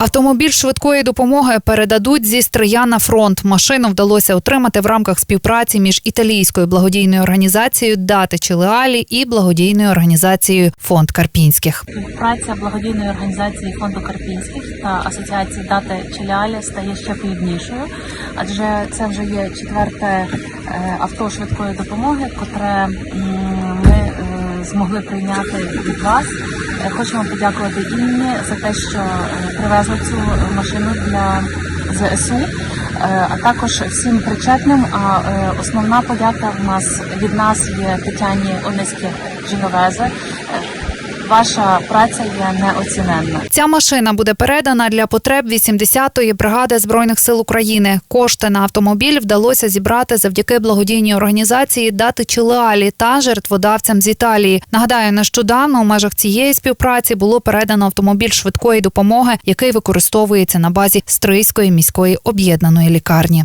Автомобіль швидкої допомоги передадуть зі Стрия на фронт. Машину вдалося отримати в рамках співпраці між італійською благодійною організацією Дати Челеалі і благодійною організацією Фонд Карпінських. Співпраця благодійної організації фонду Карпінських та асоціації Дати Челяля стає ще пліднішою, адже це вже є четверте е, авто швидкої допомоги, котре ми е, змогли прийняти від вас. Хочемо подякувати Інні за те, що е, привезли цю машину для ЗСУ, е, а також всім причетним. А е, основна подяка в нас від нас є Тетяні Ониські Жіновезе. Ваша праця є неоціненна. Ця машина буде передана для потреб 80-ї бригади збройних сил України. Кошти на автомобіль вдалося зібрати завдяки благодійній організації Дати Челеалі та жертводавцям з Італії. Нагадаю, нещодавно у межах цієї співпраці було передано автомобіль швидкої допомоги, який використовується на базі Стрийської міської об'єднаної лікарні.